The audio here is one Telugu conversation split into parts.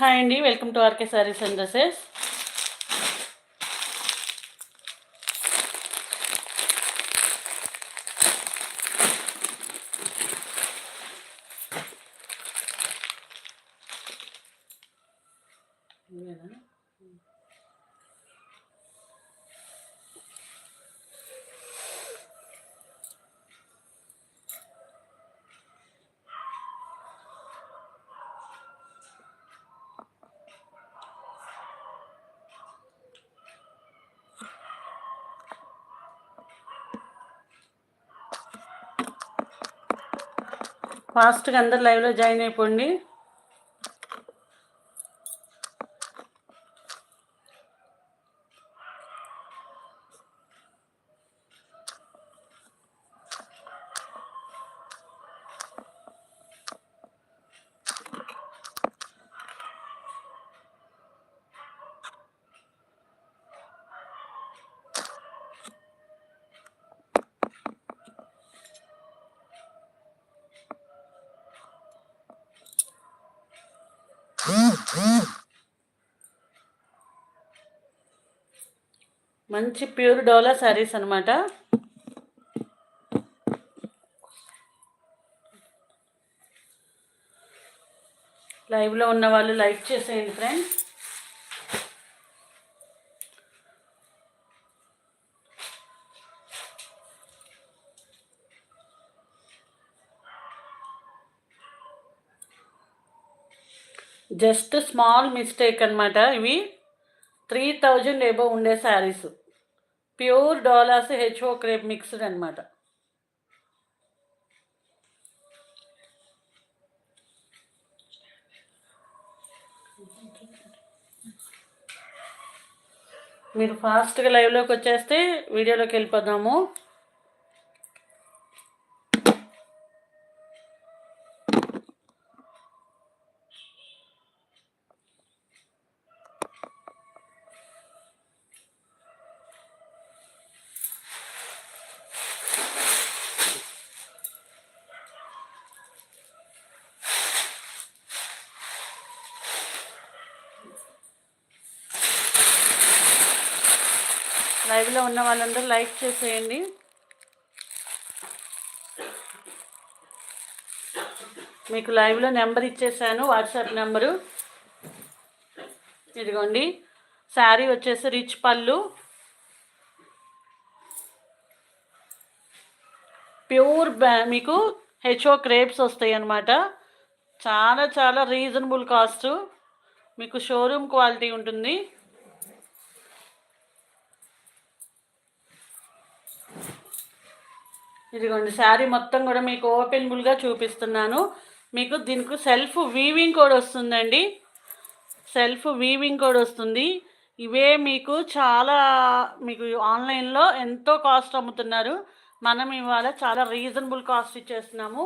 హాయ్ అండి welcome to RK saris and dresses. ఫాస్ట్గా అందరు లైవ్లో జాయిన్ అయిపోండి. మంచి ప్యూర్ డోలా శారీస్ అనమాట లైవ్లో ఉన్న వాళ్ళు లైక్ చేసేయండి ఫ్రెండ్స్. జస్ట్ స్మాల్ మిస్టేక్ అనమాట ఇవి. త్రీ థౌజండ్ ఏబో ఉండే saris. Pure dollars HO crepe mixed అనమాట మీరు ఫాస్ట్గా లైవ్లోకి వచ్చేస్తే వీడియోలోకి వెళ్ళిపోదాము. లైవ్లో ఉన్న వాళ్ళందరూ లైక్ చేసేయండి. మీకు లైవ్లో నెంబర్ ఇచ్చేసాను వాట్సాప్ నెంబరు. ఇదిగోండి. శారీ వచ్చేసి రిచ్ పళ్ళు. ప్యూర్ బ్యా మీకు హెచ్ఓ క్రేప్స్ వస్తాయి అన్నమాట. చాలా చాలా రీజనబుల్ కాస్ట్. మీకు షోరూమ్ క్వాలిటీ ఉంటుంది. ఇదిగోండి శారీ మొత్తం కూడా మీకు ఓపెనబుల్గా చూపిస్తున్నాను. మీకు దీనికి సెల్ఫ్ వీవింగ్ కూడా వస్తుందండి. సెల్ఫ్ వీవింగ్ కూడా వస్తుంది. ఇవే మీకు చాలా మీకు ఆన్లైన్లో ఎంతో కాస్ట్ అమ్ముతున్నారు. మనం ఇవాళ చాలా రీజనబుల్ కాస్ట్ ఇచ్చేస్తున్నాము.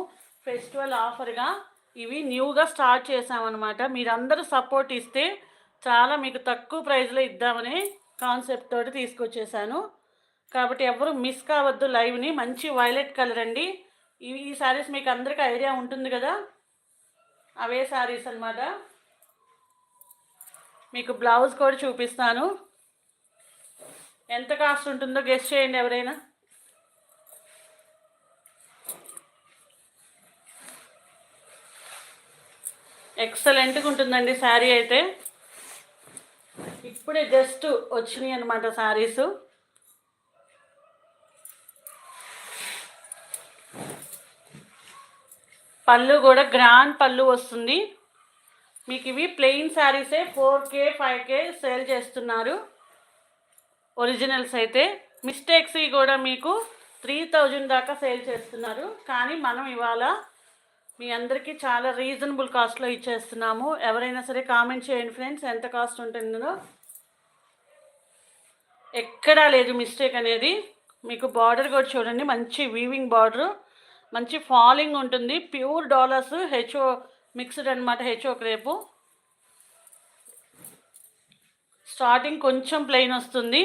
ఫెస్టివల్ ఆఫర్గా ఇవి న్యూగా స్టార్ట్ చేసామన్నమాట మీరందరూ సపోర్ట్ ఇస్తే చాలా మీకు తక్కువ ప్రైస్లో ఇద్దామని కాన్సెప్ట్ తోటి తీసుకొచ్చేసాను. కాబట్టి ఎవరు మిస్ కావద్దు లైవ్ని మంచి వైలెట్ కలర్ అండి. ఈ ఈ శారీస్ మీకు అందరికీ ఐడియా ఉంటుంది కదా? అవే శారీస్ అన్నమాట. మీకు బ్లౌజ్ కూడా చూపిస్తాను. ఎంత కాస్ట్ ఉంటుందో గెస్ట్ చేయండి ఎవరైనా. ఎక్సలెంట్గా ఉంటుందండి శారీ అయితే. ఇప్పుడే జస్ట్ వచ్చినాయి అనమాట శారీస్ పళ్ళు కూడా గ్రాండ్ పళ్ళు వస్తుంది. మీకు ఇవి plain శారీసే four K five K sale చేస్తున్నారు. ఒరిజినల్స్ అయితే. మిస్టేక్స్ కూడా మీకు త్రీ థౌజండ్ దాకా సేల్ చేస్తున్నారు. కానీ మనం ఇవాళ మీ అందరికీ చాలా రీజనబుల్ కాస్ట్లో ఇచ్చేస్తున్నాము. ఎవరైనా సరే కామెంట్ చేయండి ఫ్రెండ్స్ ఎంత కాస్ట్ ఉంటుందో. ఎక్కడా లేదు మిస్టేక్ అనేది. మీకు బార్డర్ కూడా చూడండి. మంచి వీవింగ్ బార్డరు మంచి ఫాలింగ్ ఉంటుంది. ప్యూర్ డాలర్స్ హెచ్ఓ మిక్స్డ్ అనమాట హెచ్ఓ క్రేపు స్టార్టింగ్ కొంచెం ప్లెయిన్ వస్తుంది.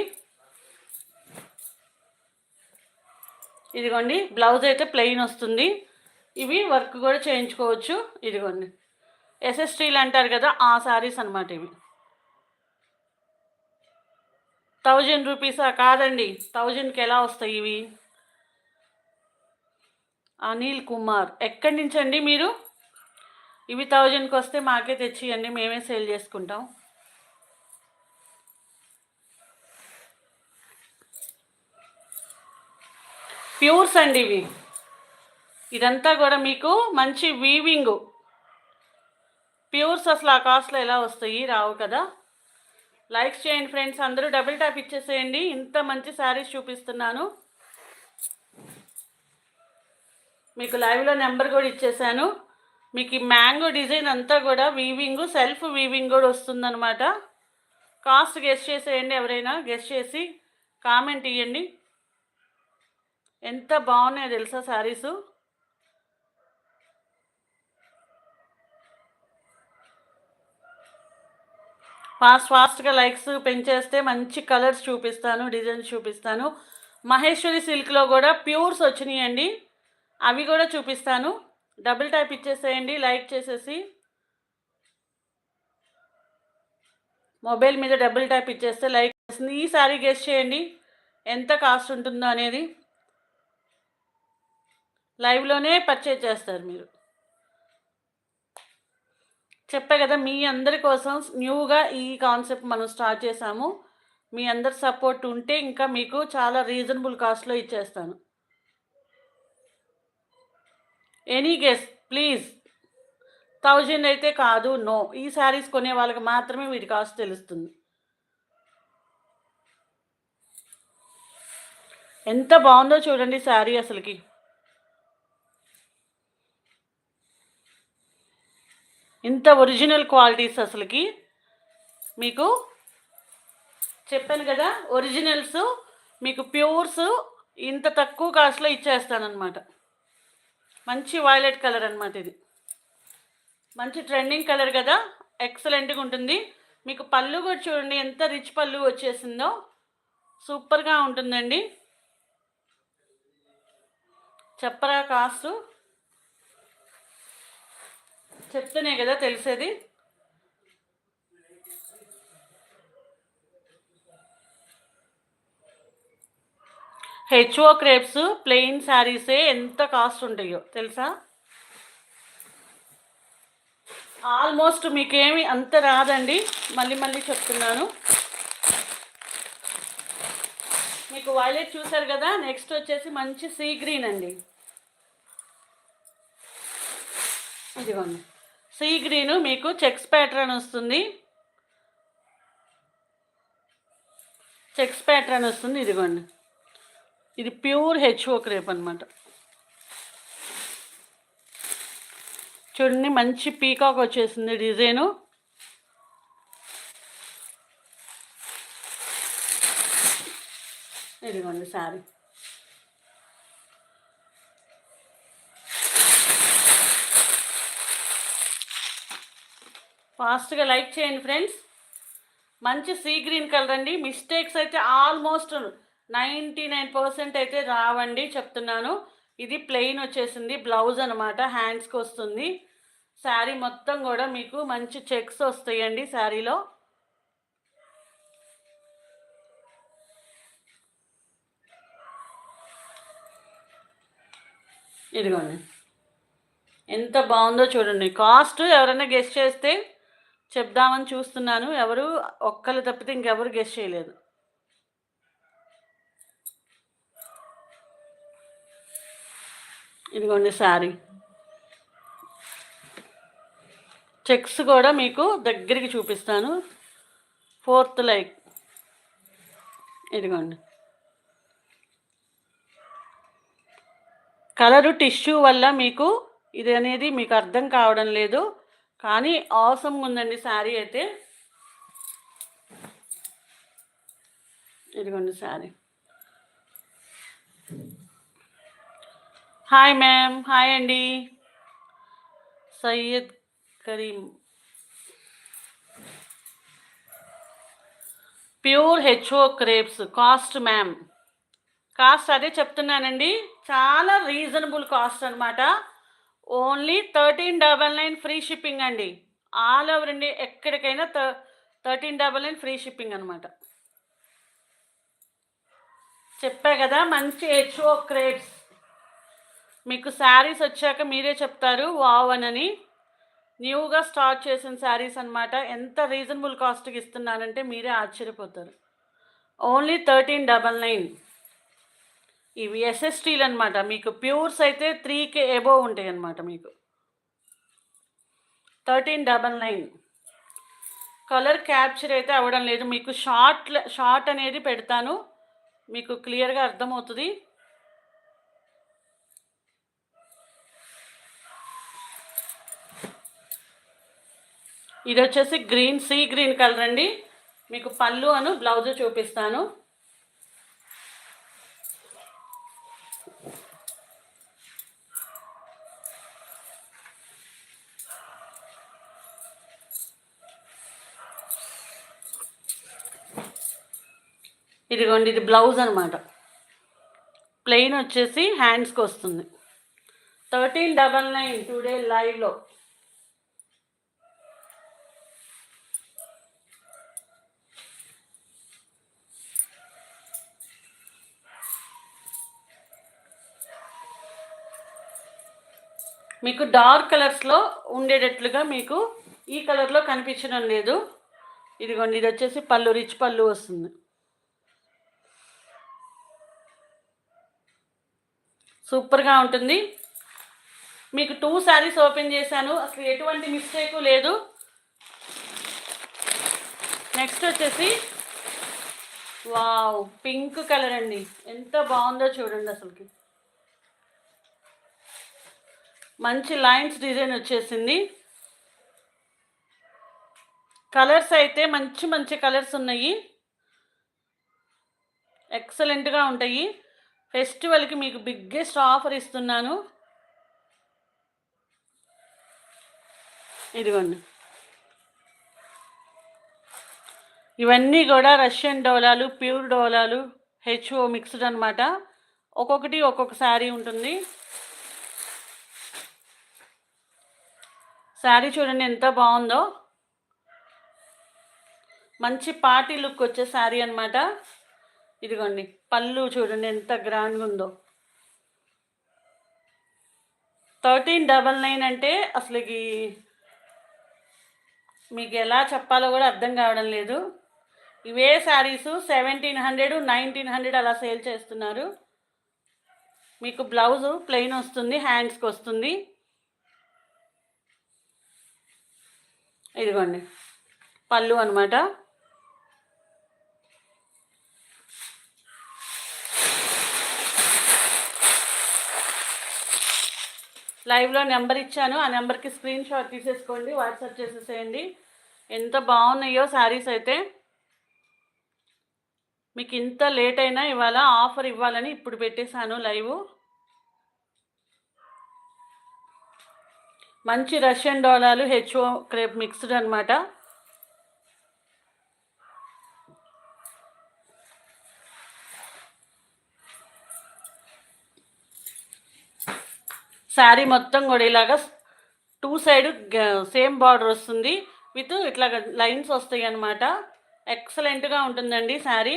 ఇదిగోండి బ్లౌజ్ అయితే ప్లెయిన్ వస్తుంది. ఇవి వర్క్ కూడా చేయించుకోవచ్చు. ఇదిగోండి. ఎస్ఎస్టీలు అంటారు కదా ఆ శారీస్ అనమాట ఇవి. థౌజండ్ రూపీసా కాదండి. థౌజండ్కి ఎలా వస్తాయి ఇవి? అనిల్ కుమార్. ఎక్కడి నుంచి అండి మీరు? ఇవి థౌజండ్కి వస్తే మాకే తెచ్చియండి మేమే సేల్ చేసుకుంటాం. ప్యూర్స్ అండి ఇవి. ఇదంతా కూడా మీకు మంచి వీవింగ్. ప్యూర్స్ అసలు ఆ కాస్ట్లో ఎలా వస్తాయి? రావు కదా. లైక్స్ చేయండి ఫ్రెండ్స్ అందరూ డబుల్ ట్యాప్ ఇచ్చేసేయండి. ఇంత మంచి శారీస్ చూపిస్తున్నాను. మీకు లైవ్లో నెంబర్ కూడా ఇచ్చేసాను. మీకు ఈ మ్యాంగో డిజైన్ అంతా కూడా వీవింగ్ సెల్ఫ్ వీవింగ్ కూడా వస్తుందన్నమాట. కాస్ట్ గెస్ట్ చేసేయండి ఎవరైనా గెస్ట్ చేసి కామెంట్ ఇవ్వండి ఎంత బాగున్నాయో తెలుసా శారీసు? ఫాస్ట్ ఫాస్ట్గా లైక్స్ పెంచేస్తే మంచి కలర్స్ చూపిస్తాను డిజైన్స్ చూపిస్తాను. మహేశ్వరి సిల్క్లో కూడా ప్యూర్స్ వచ్చినాయండి. అవి కూడా చూపిస్తాను. డబుల్ టైప్ ఇచ్చేసేయండి లైక్ చేసేసి. మొబైల్ మీద డబుల్ టైప్ ఇచ్చేస్తే లైక్ చేస్తుంది ఈ సారీ గెస్ట్ చేయండి. ఎంత కాస్ట్ ఉంటుందో అనేది. లైవ్లోనే పర్చేజ్ చేస్తారు మీరు. చెప్పా కదా మీ అందరి కోసం న్యూగా ఈ కాన్సెప్ట్ మనం స్టార్ట్ చేసాము మీ అందరి సపోర్ట్ ఉంటే ఇంకా మీకు చాలా రీజనబుల్ కాస్ట్లో ఇచ్చేస్తాను. Any guess please. థౌజండ్ అయితే కాదు నో. ఈ శారీస్ కొనే వాళ్ళకి మాత్రమే వీటి కాస్ట్ తెలుస్తుంది. ఎంత బాగుందో చూడండి శారీ అసలుకి. ఇంత ఒరిజినల్ క్వాలిటీస్ అసలుకి మీకు చెప్పాను కదా ఒరిజినల్స్ మీకు ప్యూర్స్ ఇంత తక్కువ కాస్ట్లో ఇచ్చేస్తానమాట మంచి వైలెట్ కలర్ అనమాట ఇది. మంచి ట్రెండింగ్ కలర్ కదా ఎక్సలెంట్గా ఉంటుంది. మీకు పళ్ళు కూడా చూడండి ఎంత రిచ్ పళ్ళు వచ్చేసిందో సూపర్గా ఉంటుందండి. చెప్పరా కాస్ట్? చెప్తేనే కదా తెలిసేది? హెచ్ఓ క్రేప్స్ ప్లెయిన్ శారీసే ఎంత కాస్ట్ ఉంటాయో తెలుసా? ఆల్మోస్ట్ మీకేమి అంత రాదండి. మళ్ళీ మళ్ళీ చెప్తున్నాను. మీకు వైలెట్ చూసారు కదా? నెక్స్ట్ వచ్చేసి మంచి సీ గ్రీన్ అండి. ఇదిగోండి. సీ గ్రీను మీకు చెక్స్ ప్యాటర్న్ వస్తుంది. చెక్స్ ప్యాటర్న్ వస్తుంది ఇదిగోండి. ఇది ప్యూర్ హెచ్ఓ క్రేప్ అనమాట చూడండి మంచి పీకాక్ వచ్చేసింది డిజైను. ఇదిగోండి సారీ ఫాస్ట్గా లైక్ చేయండి ఫ్రెండ్స్. మంచి సీ గ్రీన్ కలర్ అండి. మిస్టేక్స్ అయితే ఆల్మోస్ట్ నైంటీ నైన్ పర్సెంట్ అయితే రావండి చెప్తున్నాను. ఇది ప్లెయిన్ వచ్చేసింది. బ్లౌజ్ అనమాట హ్యాండ్స్కి వస్తుంది. శారీ మొత్తం కూడా మీకు మంచి చెక్స్ వస్తాయండి శారీలో. ఇదిగోండి. ఎంత బాగుందో చూడండి. కాస్ట్ ఎవరైనా గెస్ట్ చేస్తే చెప్దామని చూస్తున్నాను. ఎవరు? ఒక్కరు తప్పితే ఇంకెవరు గెస్ట్ చేయలేదు. ఇదిగోండి శారీ. చెక్స్ కూడా మీకు దగ్గరికి చూపిస్తాను. Fourth like. ఇదిగోండి. కలరు టిష్యూ వల్ల మీకు ఇది అనేది మీకు అర్థం కావడం లేదు. కానీ అవసరం ఉందండి శారీ అయితే. ఇదిగోండి శారీ. హాయ్ మ్యామ్ హాయ్ అండి. Syed Karim. Pure HO crepes cost ma'am. Cost అదే చెప్తున్నానండి చాలా రీజనబుల్ కాస్ట్ అనమాట only thirteen double nine free shipping అండి. ఆల్ ఓవర్ ఇండియా ఎక్కడికైనా thirteen double nine free shipping అనమాట చెప్పా కదా మంచి హెచ్ఓ క్రేప్స్ మీకు శారీస్ వచ్చాక మీరే చెప్తారు వావ్ అని న్యూగా స్టార్ట్ చేసిన శారీస్ అనమాట ఎంత రీజనబుల్ కాస్ట్కి ఇస్తున్నానంటే మీరే ఆశ్చర్యపోతారు. Only thirteen double nine. ఇవి ఎస్ఎస్టీలు అనమాట మీకు ప్యూర్స్ అయితే త్రీకే ఎబో ఉంటాయి అనమాట మీకు. Thirteen double nine colour capture అయితే అవ్వడం లేదు. మీకు షార్ట్ షార్ట్ అనేది పెడతాను. మీకు క్లియర్గా అర్థమవుతుంది. ఇది వచ్చేసి గ్రీన్ సీ గ్రీన్ కలర్ అండి. మీకు పళ్ళు అను బ్లౌజ్ చూపిస్తాను. ఇదిగోండి ఇది బ్లౌజ్ అనమాట ప్లెయిన్ వచ్చేసి హ్యాండ్స్కి వస్తుంది. థర్టీన్ డబల్ నైన్ టుడే లైవ్లో మీకు డార్క్ కలర్స్లో ఉండేటట్లుగా మీకు ఈ కలర్లో కనిపించడం లేదు. ఇదిగోండి ఇది వచ్చేసి పళ్ళు రిచ్ పళ్ళు వస్తుంది. సూపర్గా ఉంటుంది. మీకు టూ శారీస్ ఓపెన్ చేశాను. అసలు ఎటువంటి మిస్టేక్ లేదు. నెక్స్ట్ వచ్చేసి వావ్ పింక్ కలర్ అండి. ఎంత బాగుందో చూడండి అసలుకి. మంచి లైన్స్ డిజైన్ వచ్చేసింది. కలర్స్ అయితే మంచి మంచి కలర్స్ ఉన్నాయి. ఎక్సలెంట్గా ఉంటాయి. ఫెస్టివల్కి మీకు బిగ్గెస్ట్ ఆఫర్ ఇస్తున్నాను. ఇదిగోండి. ఇవన్నీ కూడా రష్యన్ డోలాలు ప్యూర్ డోలాలు హెచ్ఓ మిక్స్డ్ అనమాట ఒక్కొక్కటి ఒక్కొక్క శారీ ఉంటుంది. శారీ చూడండి ఎంత బాగుందో. మంచి పార్టీ లుక్ వచ్చే శారీ అనమాట ఇదిగోండి. పళ్ళు చూడండి ఎంత గ్రాండ్గా ఉందో. థర్టీన్ డబల్ నైన్ అంటే అసలుకి మీకు ఎలా చెప్పాలో కూడా అర్థం కావడం లేదు. ఇవే saris seventeen hundred nineteen hundred అలా సేల్ చేస్తున్నారు. మీకు బ్లౌజు ప్లెయిన్ వస్తుంది హ్యాండ్స్కి వస్తుంది. ఇదిగోండి. పళ్ళు అనమాట లైవ్లో నెంబర్ ఇచ్చాను. ఆ నెంబర్కి స్క్రీన్ షాట్ తీసేసుకోండి. వాట్సాప్ చేసేసేయండి. ఎంత బాగున్నాయో శారీస్ అయితే. మీకు ఇంత లేట్ అయినా ఇవాళ ఆఫర్ ఇవ్వాలని ఇప్పుడు పెట్టేశాను లైవ్. మంచి రష్యన్ డోలాలు హెచ్ఓ క్రేప్ మిక్స్డ్ అనమాట శారీ మొత్తం కూడా ఇలాగా టూ సైడ్ సేమ్ బార్డర్ వస్తుంది. విత్ ఇట్లా లైన్స్ వస్తాయి అన్నమాట. ఎక్సలెంట్గా ఉంటుందండి శారీ.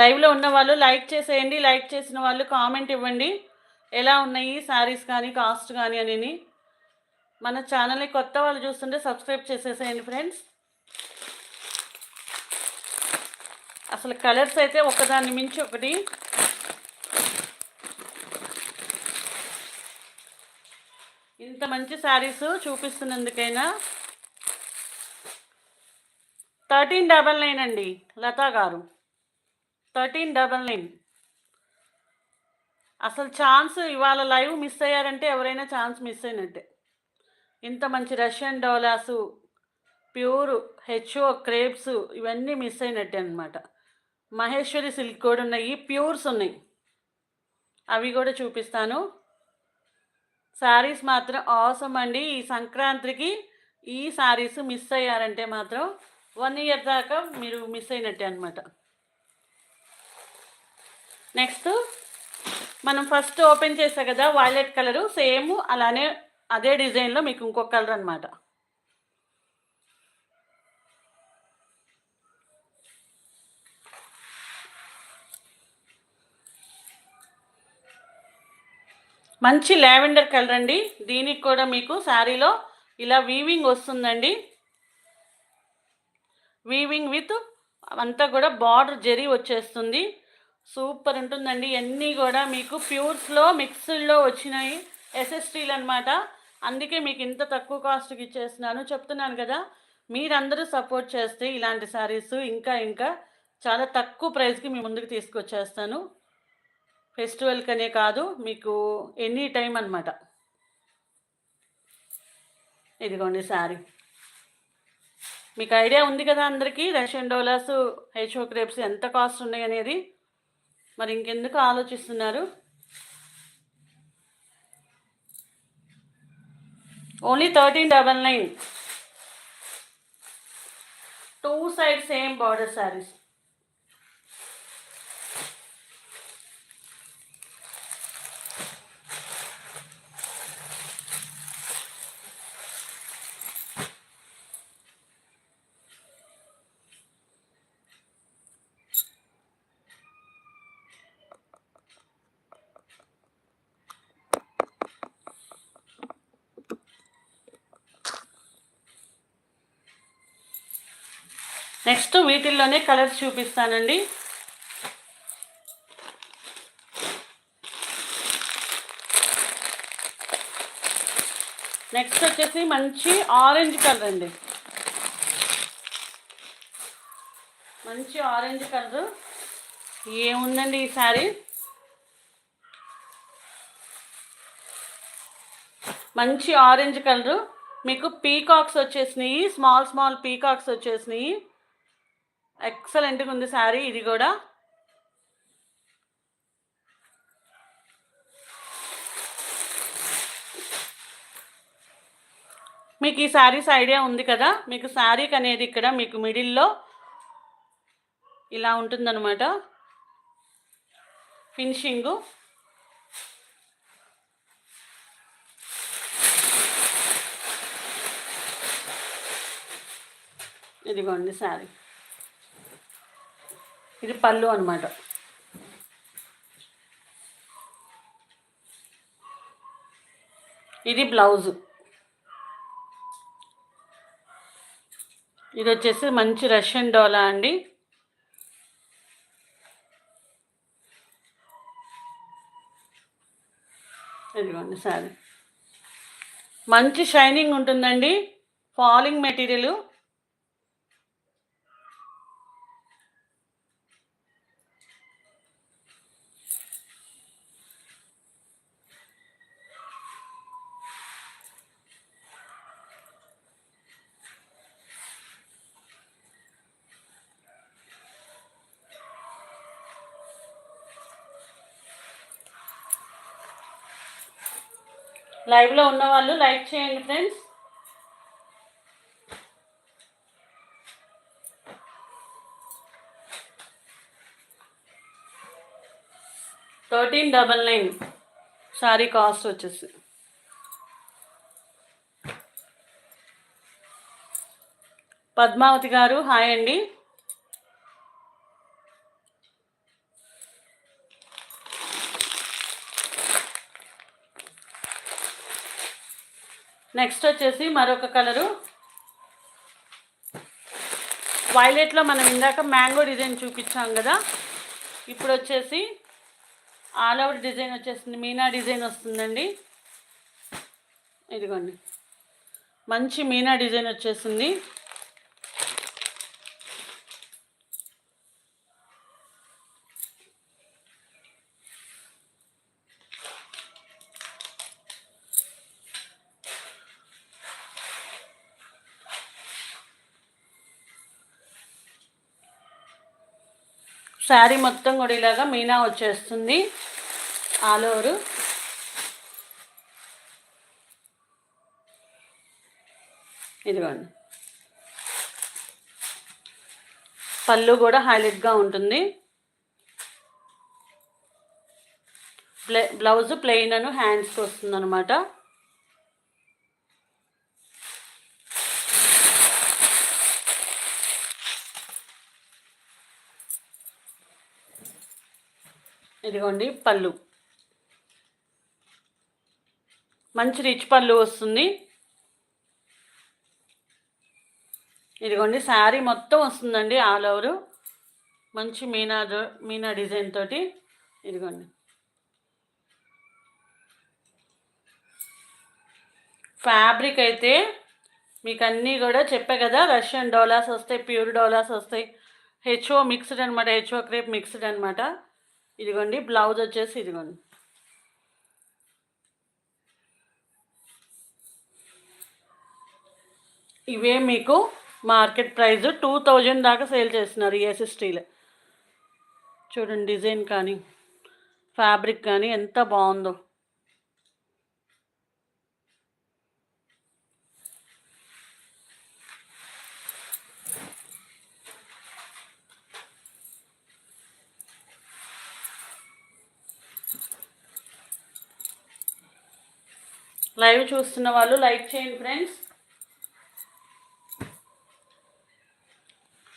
లైవ్లో ఉన్న వాళ్ళు లైక్ చేసేయండి లైక్ చేసిన వాళ్ళు కామెంట్ ఇవ్వండి. ఎలా ఉన్నాయి శారీస్ కానీ కాస్ట్ కానీ అని మన ఛానల్ని కొత్త వాళ్ళు చూస్తుంటే సబ్స్క్రైబ్ చేసేసేయండి ఫ్రెండ్స్. అసలు కలర్స్ అయితే ఒకదాన్ని మించి ఒకటి. ఇంత మంచి శారీస్ చూపిస్తున్నందుకైనా. థర్టీన్ డబల్ నైన్ అండి Lata garu. Thirteen double nine. అసలు ఛాన్స్ ఇవాళ లైవ్ మిస్ అయ్యారంటే ఎవరైనా ఛాన్స్ మిస్ అయినట్టే. ఇంత మంచి Russian dolas pure HO crepes ఇవన్నీ మిస్ అయినట్టే అనమాట మహేశ్వరి సిల్క్ కూడా ఉన్నాయి ప్యూర్స్ ఉన్నాయి. అవి కూడా చూపిస్తాను. శారీస్ మాత్రం అవసరం అండి. ఈ సంక్రాంతికి ఈ శారీస్ మిస్ అయ్యారంటే మాత్రం వన్ ఇయర్ దాకా మీరు మిస్ అయినట్టే అనమాట నెక్స్ట్ మనం ఫస్ట్ ఓపెన్ చేసా కదా వైలెట్ కలరు. సేమ్ అలానే అదే డిజైన్లో మీకు ఇంకొక కలర్ అనమాట మంచి లావెండర్ కలర్ అండి. దీనికి కూడా మీకు శారీలో ఇలా వీవింగ్ వస్తుందండి. వీవింగ్ విత్ అంతా కూడా బార్డర్ జరీ వచ్చేస్తుంది. సూపర్ ఉంటుందండి. ఇవన్నీ కూడా మీకు ప్యూర్స్లో మిక్స్డ్లో వచ్చినాయి. ఎస్ఎస్టీలు అనమాట అందుకే మీకు ఇంత తక్కువ కాస్ట్కి ఇచ్చేస్తున్నాను. చెప్తున్నాను కదా మీరందరూ సపోర్ట్ చేస్తే ఇలాంటి శారీస్ ఇంకా ఇంకా చాలా తక్కువ ప్రైస్కి మీ ముందుకు తీసుకొచ్చేస్తాను. ఫెస్టివల్కనే కాదు మీకు ఎనీ టైం అనమాట ఇదిగోండి శారీ. మీకు ఐడియా ఉంది కదా అందరికీ? రష్యన్ డోలాస్ హెచ్ఓ క్రేప్స్ ఎంత కాస్ట్ ఉన్నాయి అనేది? మరి ఇంకెందుకు ఆలోచిస్తున్నారు? Only thirteen double nine. Two side same border saris. Next వీటిల్లోనే colours చూపిస్తానండి. నెక్స్ట్ వచ్చేసి మంచి ఆరెంజ్ కలర్ అండి. మంచి ఆరెంజ్ కలర్. ఏముందండి ఈ శారీ మంచి ఆరెంజ్ కలరు. మీకు పీకాక్స్ వచ్చేసినాయి స్మాల్ స్మాల్ పీకాక్స్ వచ్చేసినాయి. ఎక్సలెంట్గా ఉంది శారీ. ఇది కూడా మీకు ఈ శారీస్ ఐడియా ఉంది కదా? మీకు శారీకి అనేది ఇక్కడ మీకు మిడిల్లో ఇలా ఉంటుందన్నమాట. ఫినిషింగు. ఇదిగోండి శారీ. ఇది పళ్ళు అనమాట ఇది బ్లౌజు. ఇది వచ్చేసి మంచి రష్యన్ డోలా అండి. ఇదిగోండి సారీ మంచి షైనింగ్ ఉంటుందండి. Falling material. లైవ్లో ఉన్న వాళ్ళు లైక్ చేయండి friends. Thirteen double nine. Sari cost వచ్చేసి. పద్మావతి గారు హాయ్ అండి. నెక్స్ట్ వచ్చేసి మరొక కలరు వైలెట్లో మనం ఇందాక మ్యాంగో డిజైన్ చూపించాం కదా. ఇప్పుడు వచ్చేసి ఆల్ ఓవర్ డిజైన్ వచ్చేసింది. మీనా డిజైన్ వస్తుందండి. ఇదిగోండి. మంచి మీనా డిజైన్ వచ్చేసింది. శారీ మొత్తం కూడా ఇలాగా మీనా వచ్చేస్తుంది. All over. ఇదిగోండి. పళ్ళు కూడా హైలైట్గా ఉంటుంది. ప్లే బ్లౌజ్ ప్లెయిన్ అను హ్యాండ్స్కి వస్తుంది అనమాట ఇదిగోండి పళ్ళు. మంచి రిచ్ పళ్ళు వస్తుంది. ఇదిగోండి శారీ మొత్తం వస్తుందండి ఆల్ ఓవరు. మంచి మీనా మీనా డిజైన్ తోటి. ఇదిగోండి. ఫ్యాబ్రిక్ అయితే మీకు అన్నీ కూడా చెప్పే కదా రష్యన్ డోలాస్ వస్తాయి ప్యూర్ డోలాస్ వస్తాయి. హెచ్ఓ మిక్స్డ్ అనమాట హెచ్ఓ క్రేప్ మిక్స్డ్ అనమాట ఇదిగోండి బ్లౌజ్ వచ్చేసి ఇదిగోండి. ఇవే మీకు మార్కెట్ ప్రైస్ టూ థౌజండ్ దాకా సేల్ చేస్తున్నారు ఏసీ స్టీల్ చూడండి డిజైన్ కానీ ఫ్యాబ్రిక్ కానీ ఎంత బాగుందో. లైవ్ చూస్తున్న వాళ్ళు లైక్ చేయండి ఫ్రెండ్స్.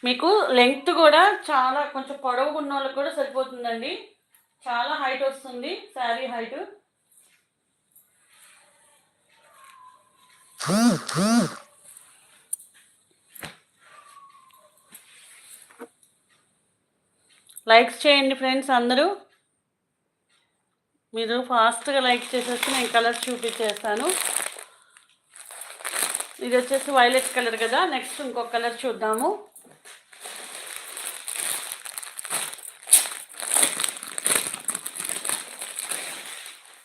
మీకు లెంగ్త్ కూడా చాలా కొంచెం పొడవు ఉన్న వాళ్ళకి కూడా సరిపోతుందండి. చాలా హైట్ వస్తుంది శారీ హైట్. లైక్స్ చేయండి ఫ్రెండ్స్ అందరూ. మీరు ఫాస్ట్గా లైక్ చేసేసి నేను కలర్ చూపించేస్తాను. ఇది వచ్చేసి వైలెట్ కలర్ కదా నెక్స్ట్ ఇంకొక కలర్ చూద్దాము.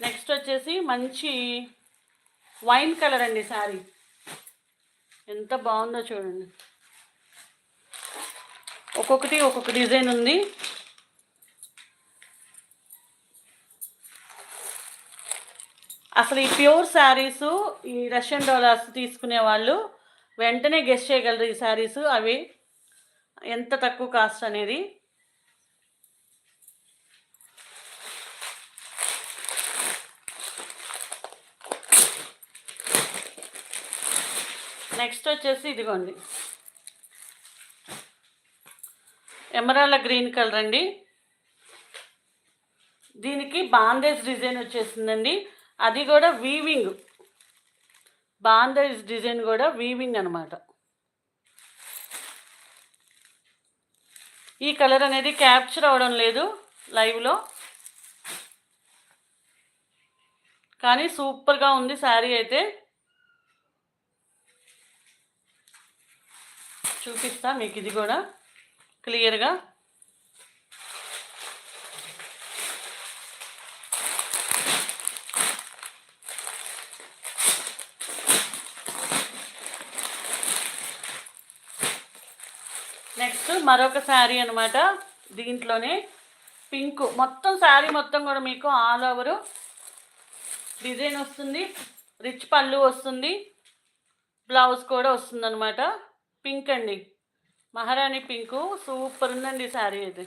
నెక్స్ట్ వచ్చేసి మంచి వైన్ కలర్ అండి శారీ. ఎంత బాగుందో చూడండి. ఒక్కొక్కటి ఒక్కొక్క డిజైన్ ఉంది. అసలు ఈ ప్యూర్ శారీస్ ఈ రష్యన్ డాలర్స్ తీసుకునే వాళ్ళు వెంటనే గెస్ట్ చేయగలరు ఈ శారీస్. అవి ఎంత తక్కువ కాస్ట్ అనేది. నెక్స్ట్ వచ్చేసి ఇదిగోండి. ఎమరాల గ్రీన్ కలర్ అండి. దీనికి బాందేజ్ డిజైన్ వచ్చేసిందండి. అది కూడా వీవింగ్ బాందేజ్ డిజైన్ కూడా వీవింగ్ అనమాట ఈ కలర్ అనేది క్యాప్చర్ అవడం లేదు లైవ్లో కానీ సూపర్గా ఉంది శారీ అయితే. చూపిస్తా మీకు ఇది కూడా. క్లియర్గా నెక్స్ట్ మరొక శారీ అనమాట దీంట్లోనే పింక్. మొత్తం శారీ మొత్తం కూడా మీకు ఆల్ ఓవర్ డిజైన్ వస్తుంది. రిచ్ పళ్ళు వస్తుంది. బ్లౌజ్ కూడా వస్తుంది అనమాట పింక్ అండి. మహారాణి పింకు. సూపర్ ఉందండి శారీ అయితే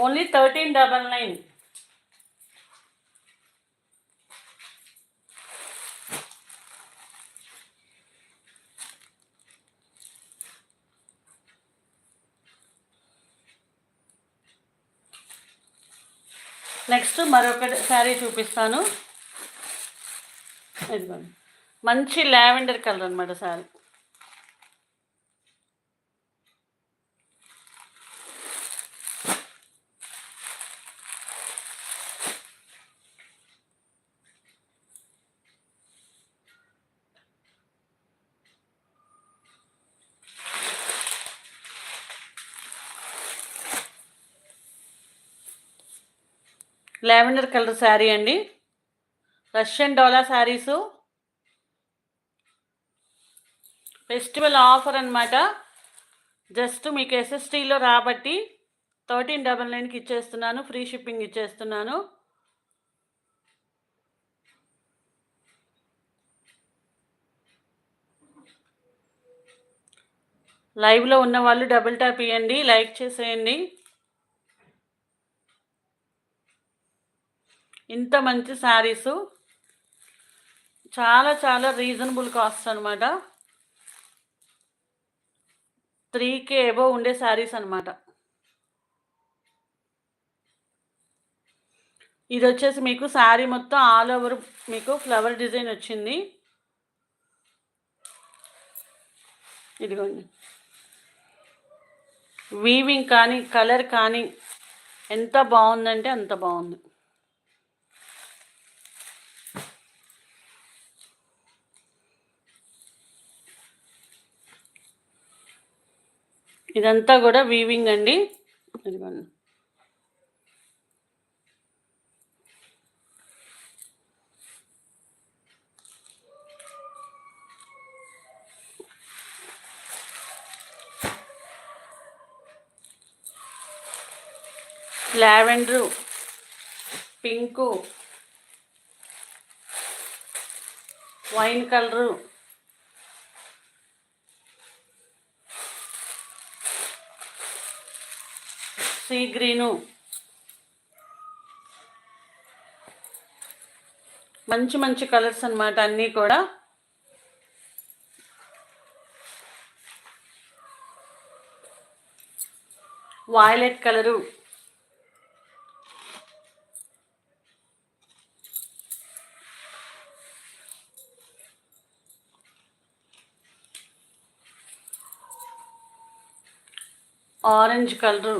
only thirteen double nine next మరొక శారీ చూపిస్తాను. ఇదిగోండి. మంచి లావెండర్ కలర్ అనమాట శారీ లావెండర్ కలర్ శారీ అండి. Russian dola saris. Festival offer అనమాట జస్ట్ మీకు ఎస్ఎస్టీలో రాబట్టి థర్టీన్ డబల్ నైన్కి ఇచ్చేస్తున్నాను. ఫ్రీ షిప్పింగ్ ఇచ్చేస్తున్నాను. లైవ్లో ఉన్న వాళ్ళు డబుల్ ట్యాప్ ఇవ్వండి లైక్ చేసేయండి. ఇంత మంచి శారీసు. చాలా చాలా రీజనబుల్ కాస్ట్ అనమాట త్రీ కే ఎబో ఉండే శారీస్ అనమాట ఇది వచ్చేసి మీకు శారీ మొత్తం ఆల్ ఓవర్ మీకు ఫ్లవర్ డిజైన్ వచ్చింది. ఇదిగోండి. వీవింగ్ కానీ కలర్ కానీ ఎంత బాగుందంటే అంత బాగుంది. ఇదంతా కూడా వీవింగ్ అండి. ఇదిగోండి lavender pink wine colour sea green మంచి మంచి కలర్స్ అనమాట అన్నీ కూడా. Violet colour. Orange colour.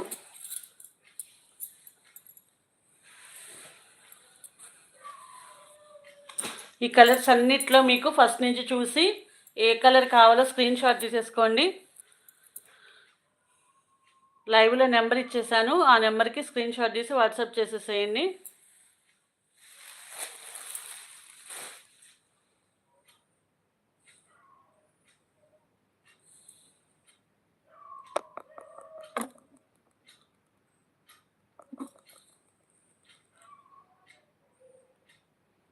ఈ కలర్స్ అన్నిట్లో మీకు ఫస్ట్ నుంచి చూసి ఏ కలర్ కావాలో స్క్రీన్ షాట్ తీసేసుకోండి. లైవ్లో నెంబర్ ఇచ్చేసాను. ఆ నెంబర్కి స్క్రీన్ షాట్ తీసి వాట్సాప్ చేసేసేయండి.